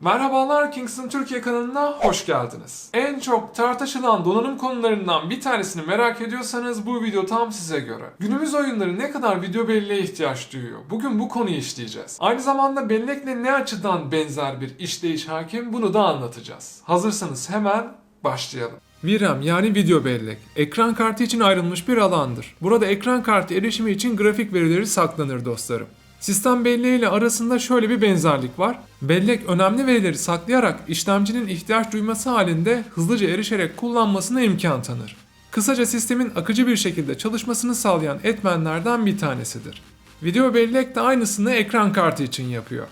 Merhabalar Kingston Türkiye kanalına hoş geldiniz. En çok tartışılan donanım konularından bir tanesini merak ediyorsanız bu video tam size göre. Günümüz oyunları ne kadar video belleğe ihtiyaç duyuyor? Bugün bu konuyu işleyeceğiz. Aynı zamanda bellekle ne açıdan benzer bir işleyiş hakim bunu da anlatacağız. Hazırsanız hemen başlayalım. VRAM yani video bellek, ekran kartı için ayrılmış bir alandır. Burada ekran kartı erişimi için grafik verileri saklanır dostlarım. Sistem belleği ile arasında şöyle bir benzerlik var. Bellek önemli verileri saklayarak işlemcinin ihtiyaç duyması halinde hızlıca erişerek kullanmasına imkan tanır. Kısaca sistemin akıcı bir şekilde çalışmasını sağlayan etmenlerden bir tanesidir. Video bellek de aynısını ekran kartı için yapıyor.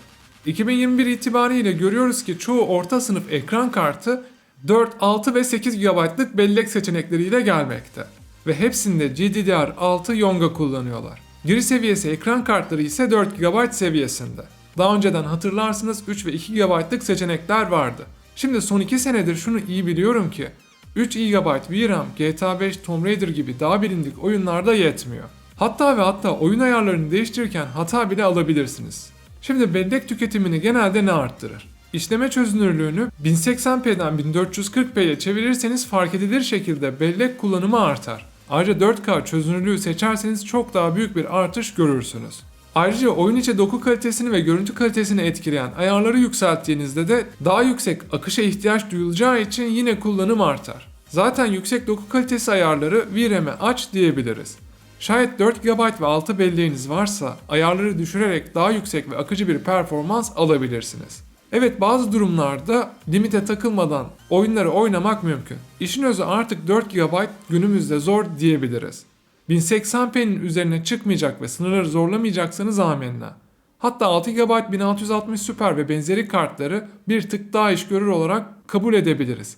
2021 itibariyle görüyoruz ki çoğu orta sınıf ekran kartı 4, 6 ve 8 GB'lık bellek seçenekleriyle gelmekte. Ve hepsinde GDDR6 Yonga kullanıyorlar. Giriş seviyesi ekran kartları ise 4 GB seviyesinde. Daha önceden hatırlarsınız 3 ve 2 GB'lık seçenekler vardı. Şimdi son 2 senedir şunu iyi biliyorum ki 3 GB VRAM, GTA 5, Tomb Raider gibi daha bilindik oyunlarda yetmiyor. Hatta ve hatta oyun ayarlarını değiştirirken hata bile alabilirsiniz. Şimdi bellek tüketimini genelde ne arttırır? İşleme çözünürlüğünü 1080p'den 1440p'ye çevirirseniz fark edilir şekilde bellek kullanımı artar. Ayrıca 4K çözünürlüğü seçerseniz çok daha büyük bir artış görürsünüz. Ayrıca oyun içi doku kalitesini ve görüntü kalitesini etkileyen ayarları yükselttiğinizde de daha yüksek akışa ihtiyaç duyulacağı için yine kullanım artar. Zaten yüksek doku kalitesi ayarları VRAM'e aç diyebiliriz. Şayet 4 GB ve 6 belleğiniz varsa ayarları düşürerek daha yüksek ve akıcı bir performans alabilirsiniz. Evet bazı durumlarda limite takılmadan oyunları oynamak mümkün. İşin özü artık 4 GB günümüzde zor diyebiliriz. 1080p'nin üzerine çıkmayacak ve sınırları zorlamayacaksanız amenna. Hatta 6 GB 1660 Super ve benzeri kartları bir tık daha iş görür olarak kabul edebiliriz.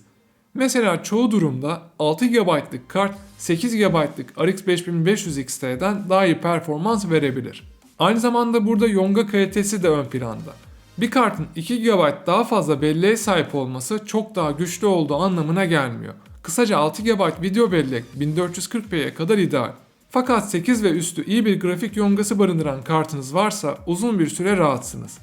Mesela çoğu durumda 6 GB'lık kart 8 GB'lık RX 5500 XT'den daha iyi performans verebilir. Aynı zamanda burada Yonga kalitesi de ön planda. Bir kartın 2 GB daha fazla belleğe sahip olması çok daha güçlü olduğu anlamına gelmiyor. Kısaca 6 GB video bellek 1440p'ye kadar ideal. Fakat 8 ve üstü iyi bir grafik yongası barındıran kartınız varsa uzun bir süre rahatsınız.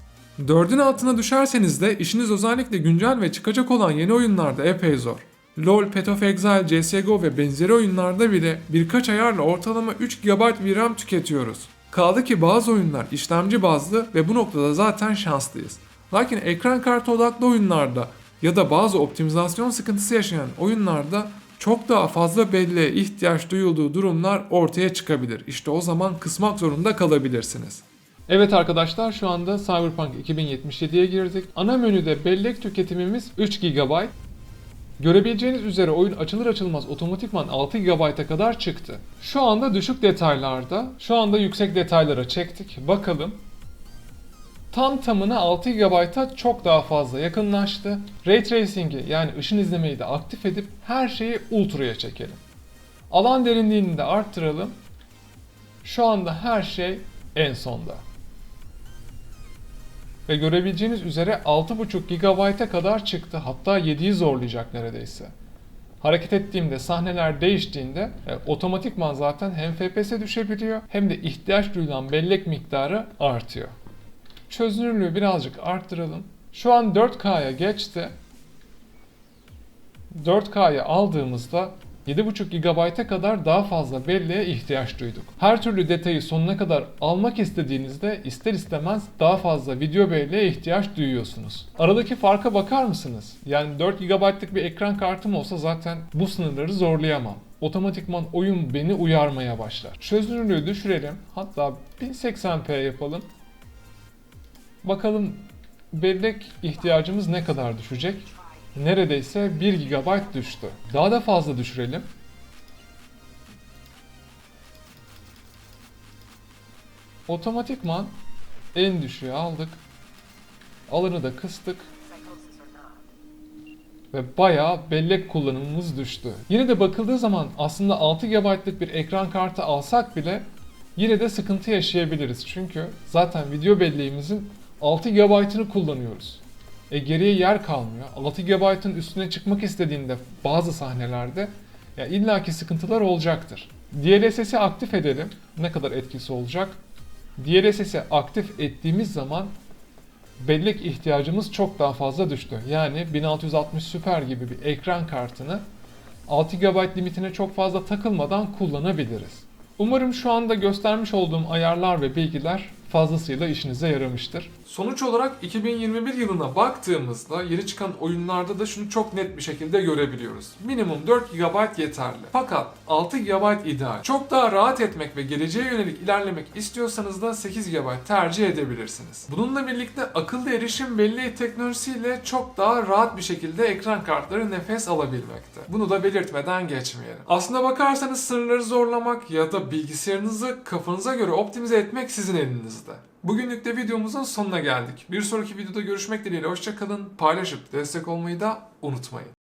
4'ün altına düşerseniz de işiniz özellikle güncel ve çıkacak olan yeni oyunlarda epey zor. LoL, Path of Exile, CSGO ve benzeri oyunlarda bile birkaç ayarla ortalama 3 GB VRAM tüketiyoruz. Kaldı ki bazı oyunlar işlemci bazlı ve bu noktada zaten şanslıyız. Lakin ekran kartı odaklı oyunlarda ya da bazı optimizasyon sıkıntısı yaşayan oyunlarda çok daha fazla belleğe ihtiyaç duyulduğu durumlar ortaya çıkabilir. İşte o zaman kısmak zorunda kalabilirsiniz. Evet arkadaşlar şu anda Cyberpunk 2077'ye girdik. Ana menüde bellek tüketimimiz 3 GB. Görebileceğiniz üzere oyun açılır açılmaz otomatikman 6 GB'a kadar çıktı. Şu anda düşük detaylarda, şu anda yüksek detaylara çektik. Bakalım. Tam tamına 6 GB'a çok daha fazla yakınlaştı. Ray Tracing'i yani ışın izlemeyi de aktif edip her şeyi ultra'ya çekelim. Alan derinliğini de arttıralım. Şu anda her şey en sonda. Ve görebileceğiniz üzere 6.5 GB'a kadar çıktı. Hatta 7'yi zorlayacak neredeyse. Hareket ettiğimde, sahneler değiştiğinde e, otomatikman zaten hem FPS düşebiliyor hem de ihtiyaç duyulan bellek miktarı artıyor. Çözünürlüğü birazcık arttıralım. Şu an 4K'ya geçti. 4K'ya aldığımızda 7.5 GB'a kadar daha fazla belleğe ihtiyaç duyduk. Her türlü detayı sonuna kadar almak istediğinizde ister istemez daha fazla video belleğe ihtiyaç duyuyorsunuz. Aradaki farka bakar mısınız? Yani 4 GB'lık bir ekran kartım olsa zaten bu sınırları zorlayamam. Otomatikman oyun beni uyarmaya başlar. Çözünürlüğü düşürelim. Hatta 1080p yapalım. Bakalım bellek ihtiyacımız ne kadar düşecek? Neredeyse 1 GB düştü. Daha da fazla düşürelim. Otomatikman en düşüğe aldık. Alanı da kıstık. Ve bayağı bellek kullanımımız düştü. Yine de bakıldığı zaman aslında 6 GB'lık bir ekran kartı alsak bile yine de sıkıntı yaşayabiliriz. Çünkü zaten video belleğimizin 6 GB'ını kullanıyoruz. E geriye yer kalmıyor. 6 GB'ın üstüne çıkmak istediğinde bazı sahnelerde ya illaki sıkıntılar olacaktır. DLSS'i aktif edelim. Ne kadar etkisi olacak? DLSS'i aktif ettiğimiz zaman bellek ihtiyacımız çok daha fazla düştü. Yani 1660 Super gibi bir ekran kartını 6 GB limitine çok fazla takılmadan kullanabiliriz. Umarım şu anda göstermiş olduğum ayarlar ve bilgiler fazlasıyla işinize yaramıştır. Sonuç olarak 2021 yılına baktığımızda yeni çıkan oyunlarda da şunu çok net bir şekilde görebiliyoruz. Minimum 4 GB yeterli. Fakat 6 GB ideal. Çok daha rahat etmek ve geleceğe yönelik ilerlemek istiyorsanız da 8 GB tercih edebilirsiniz. Bununla birlikte akıllı erişim belleği teknolojisiyle çok daha rahat bir şekilde ekran kartları nefes alabilmekte. Bunu da belirtmeden geçmeyelim. Aslına bakarsanız sınırları zorlamak ya da bilgisayarınızı kafanıza göre optimize etmek sizin elinizde. Bugünlük de videomuzun sonuna geldik. Bir sonraki videoda görüşmek dileğiyle hoşçakalın. Paylaşıp destek olmayı da unutmayın.